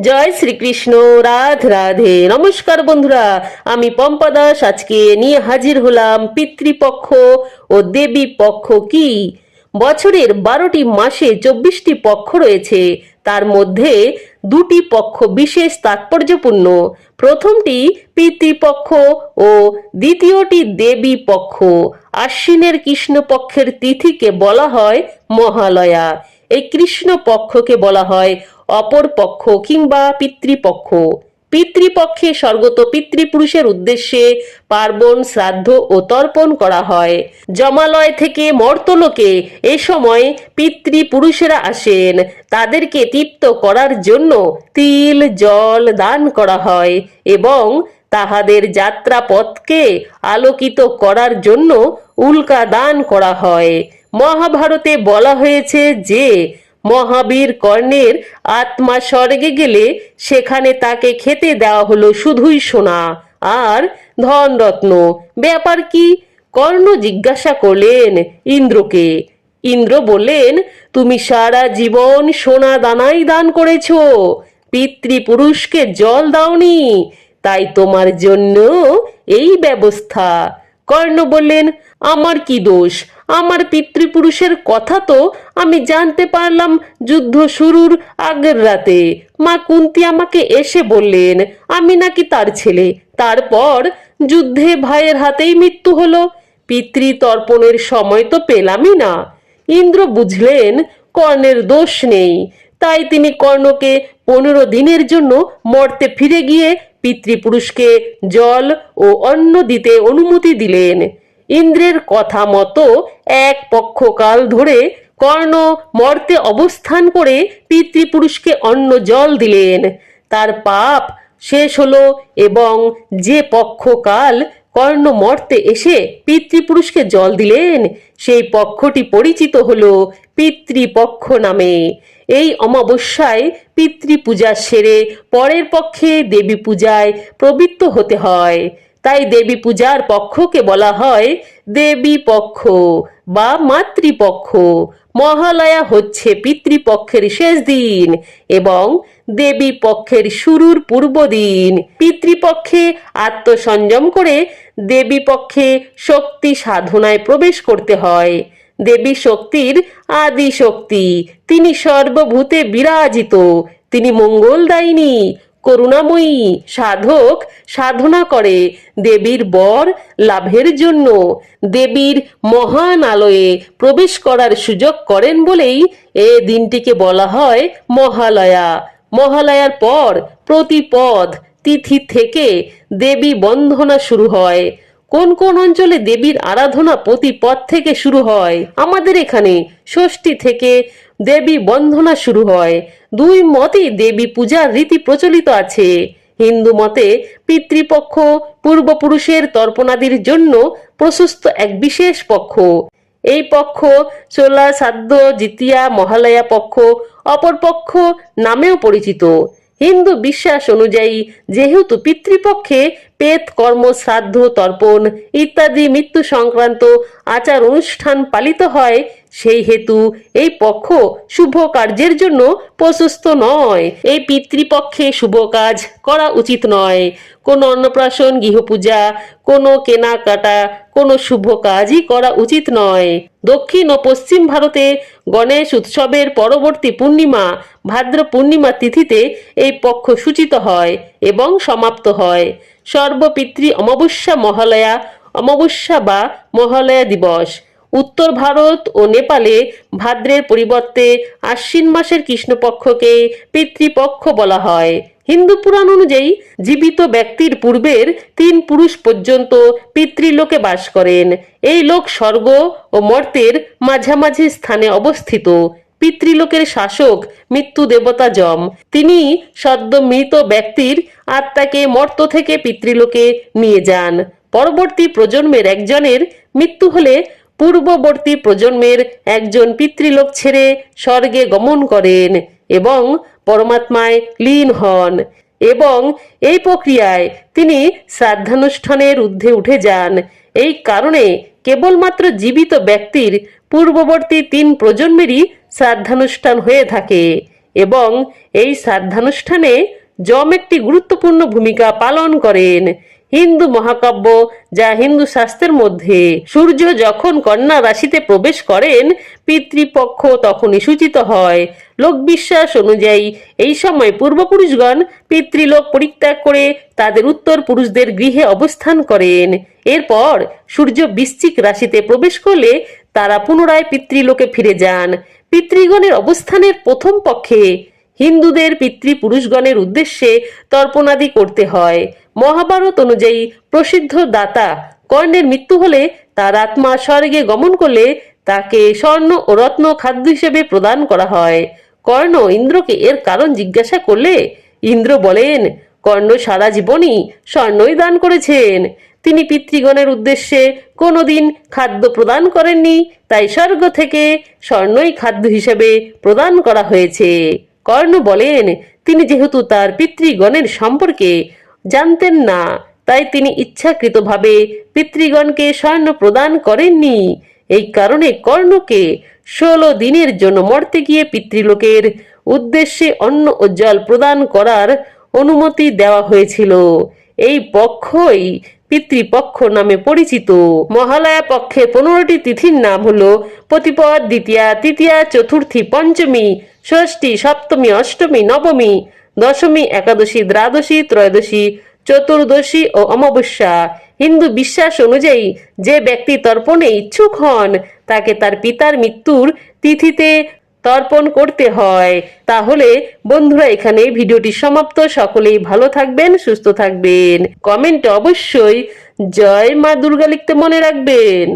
জয় শ্রীকৃষ্ণ, রাধ রাধে। নমস্কার বন্ধুরা, আমি পম্পা দাস, আজকে নিয়ে হাজির হলাম পিতৃপক্ষ ও দেবী পক্ষ কি? বছরের বারোটি মাসে চব্বিশটি পক্ষ রয়েছে। তার মধ্যে দুটি পক্ষ বিশেষ তাৎপর্যপূর্ণ। প্রথমটি পিতৃপক্ষ ও দ্বিতীয়টি দেবী পক্ষ। আশ্বিনের কৃষ্ণপক্ষের তিথিকে বলা হয় মহালয়া। এই কৃষ্ণ পক্ষকে বলা হয় অপর পক্ষ কিংবা পিতৃপক্ষ। পিতৃপক্ষে স্বর্গত পিতৃপুরুষের উদ্দেশ্যে পার্বণ, শ্রাদ্ধ ও তর্পণ করা হয়। জমালয় থেকে মর্তলোকে এ সময় পিতৃপুরুষেরা আসেন। তাদেরকে তৃপ্ত করার জন্য তিল, জল দান করা হয় এবং তাহাদের যাত্রাপথকে আলোকিত করার জন্য উল্কা দান করা হয়। মহাভারতে বলা হয়েছে যে মহাবীর কর্ণের আত্মা স্বর্গে গেলে সেখানে তাকে খেতে দেওয়া হলো শুধুই সোনা। আর ধনরত্ন, ব্যাপার কি? কর্ণ জিজ্ঞাসা করলেন, ইন্দ্রকে। ইন্দ্র বললেন, তুমি সারা জীবন সোনা দানাই দান করেছ। পিতৃপুরুষকে জল দাওনি। তাই তোমার জন্য এই ব্যবস্থা। কর্ণ বললেন, আমার কি দোষ? আমার পিতৃপুরুষের কথা তো আমি জানতে পারলাম যুদ্ধ শুরুর আগের রাতে। মা কুন্তি আমাকে এসে বললেন, আমি নাকি তার ছেলে। তারপর যুদ্ধে ভাইয়ের হাতেই মৃত্যু হলো। পিতৃতর্পণের সময় তো পেলামই না। ইন্দ্র বুঝলেন, কর্ণের দোষ নেই। তাই তিনি কর্ণকে পনেরো দিনের জন্য মর্তে ফিরে গিয়ে পিতৃপুরুষকে জল ও অন্ন দিতে অনুমতি দিলেন। ইন্দ্রের কথা মতো এক পক্ষকাল ধরে কর্ণ মর্তে অবস্থান করে পিতৃপুরুষকে অন্ন জল দিলেন। তার পাপ শেষ হলো এবং যে পক্ষকাল কর্ণ মর্তে এসে পিতৃপুরুষকে জল দিলেন। সেই পক্ষটি পরিচিত হল পিতৃপক্ষ নামে। এই অমাবস্যায় পিতৃপূজা সেরে পরের পক্ষে দেবী পূজায় প্রবৃত্ত হতে হয়। তাই দেবী পূজার পক্ষকে বলা হয় দেবী পক্ষ বা মাতৃপক্ষ। মহালয়া হচ্ছে পিতৃপক্ষের শেষ দিন এবং দেবী পক্ষের শুরুর পূর্ব দিন। পিতৃপক্ষে আত্মসংযম করে দেবী পক্ষে শক্তি সাধনায় প্রবেশ করতে হয়। দেবী শক্তির আদি শক্তি তিনি সর্বভূতে বিরাজিত। তিনি মঙ্গলদায়িনী করুণাময়ী সাধক সাধনা করে দেবীর বর লাভের জন্য। দেবীর মহান আলোয়ে প্রবেশ করার সুযোগ করেন বলেই এ দিনটিকে বলা হয় মহালয়া। মহালয়ার পর প্রতিপদ তিথি থেকে দেবী বন্ধনা শুরু হয়। কোন কোন অঞ্চলে দেবীর আরাধনা প্রতি পথ থেকে শুরু হয়? আমাদের এখানে ষষ্ঠী থেকে দেবী বন্ধনা শুরু হয়। দুই মতেই দেবী পূজার রীতি প্রচলিত আছে। হিন্দু মতে পিতৃপক্ষ পূর্বপুরুষের তর্পণাদির জন্য প্রশস্ত এক বিশেষ পক্ষ। এই পক্ষ চোলা সাধ্য জিতিয়া, মহালয়া পক্ষ, অপর পক্ষ নামেও পরিচিত। হিন্দু বিশ্বাস অনুযায়ী যেহেতু পিতৃপক্ষে পেত, কর্ম, শ্রাদ্ধ, তর্পণ ইত্যাদি মৃত্যু সংক্রান্ত আচার অনুষ্ঠান পালিত হয় সেই হেতু এই পক্ষ শুভ কার্যের জন্য প্রশস্ত নয়। এই পিতৃপক্ষে শুভ কাজ করা উচিত নয়। কোনো অন্নপ্রাশন, গৃহপূজা, কোনো কেনাকাটা, কোনো শুভ কাজই করা উচিত নয়। দক্ষিণ ও পশ্চিম ভারতে গণেশ উৎসবের পরবর্তী পূর্ণিমা, ভাদ্র পূর্ণিমা তিথিতে এই পক্ষ সূচিত হয় এবং সমাপ্ত হয়। সর্বপিতৃ অমাবস্যা মহালয়া, অমাবস্যা বা মহালয়া দিবস। উত্তর ভারত ও নেপালে ভাদ্রের পরিবর্তে আশ্বিন মাসের কৃষ্ণপক্ষকে পিতৃপক্ষ বলা হয়। হিন্দু পুরাণ অনুযায়ী জীবিত ব্যক্তির পূর্বের তিন পুরুষ পর্যন্ত পিতৃলোকে বাস করেন। এই লোক স্বর্গ ও মর্তের মাঝামাঝি স্থানে অবস্থিত। পিতৃলোকের শাসক মৃত্যু দেবতা যম তিনি সদ্য মৃত ব্যক্তির আত্মাকে মর্ত থেকে পিতৃলোকে নিয়ে যান। পরবর্তী প্রজন্মের একজনের মৃত্যু হলে পূর্ববর্তী প্রজন্মের একজন পিতৃলোক ছেড়ে স্বর্গে গমন করেন এবং পরমাত্মায় লীন হন এবং এই প্রক্রিয়ায় তিনি শ্রাদ্ধানুষ্ঠানের ঊর্ধ্বে উঠে যান। এই কারণে কেবলমাত্র জীবিত ব্যক্তির পূর্ববর্তী তিন প্রজন্মেরই শ্রাদ্ধানুষ্ঠান হয়ে থাকে এবং এই শ্রাদ্ধানুষ্ঠানে যম একটি গুরুত্বপূর্ণ ভূমিকা পালন করেন। হিন্দু মহাকাব্য, যা হিন্দু শাস্ত্রের মধ্যে। সূর্য যখন কন্যা রাশিতে প্রবেশ করেন, পিতৃপক্ষ তখনই সূচিত হয়। লোকবিশ্বাস অনুযায়ী, এই সময় পূর্বপুরুষগণ পিতৃলোক পরিত্যাগ করে তাদের উত্তর পুরুষদের গৃহে অবস্থান করেন। এরপর সূর্য বৃশ্চিক রাশিতে প্রবেশ করলে তারা পুনরায় পিতৃলোকে ফিরে যান। পিতৃগণের অবস্থানের প্রথম পক্ষে হিন্দুদের পিতৃপুরুষগণের উদ্দেশ্যে তর্পণাদি করতে হয়। মহাভারত অনুযায়ী প্রসিদ্ধ দাতা কর্ণের মৃত্যু হলে তার আত্মা স্বর্গে গমন করলে তাকে স্বর্ণ ও রত্ন খাদ্য হিসেবে প্রদান করা হয়। কর্ণ ইন্দ্রকে এর কারণ জিজ্ঞাসা করলে, ইন্দ্র বলেন, কর্ণ সারা জীবনই স্বর্ণই দান করেছেন। তিনি পিতৃগণের উদ্দেশ্যে কোনোদিন খাদ্য প্রদান করেননি, তাই স্বর্গ থেকে স্বর্ণই খাদ্য হিসেবে প্রদান করা হয়েছে। কর্ণ বলেন, তিনি যেহেতু তার পিতৃগণের সম্পর্কে জানতেন না। তাই তিনি ইচ্ছাকৃতভাবে পিতৃগণকে স্বর্ণ প্রদান করেননি। এই কারণে কর্ণকে ষোলো দিনের জন্য মর্তে গিয়ে পিতৃলোকের উদ্দেশ্যে অন্ন ও জল প্রদান করার অনুমতি দেওয়া হয়েছিল। এই পক্ষই পিতৃপক্ষ নামে পরিচিত। মহালয়া পক্ষে পনেরোটি তিথির নাম হল প্রতিপদ দ্বিতীয়া, তৃতীয়া, চতুর্থী, পঞ্চমী, ষষ্ঠী, সপ্তমী, অষ্টমী, নবমী দশমী, একাদশী, দ্বাদশী, ত্রয়োদশী, চতুর্দশী ও অমাবস্যা। হিন্দু বিশ্বাস অনুযায়ী যে ব্যক্তি তর্পণে ইচ্ছুক হন, তাকে তার পিতার মৃত্যুর তিথিতে তর্পণ করতে হয়। তাহলে বন্ধুরা, এখানে ভিডিওটি সমাপ্ত। সকলেই ভালো থাকবেন, সুস্থ থাকবেন। কমেন্টে অবশ্যই জয় মা দুর্গা লিখতে মনে রাখবেন।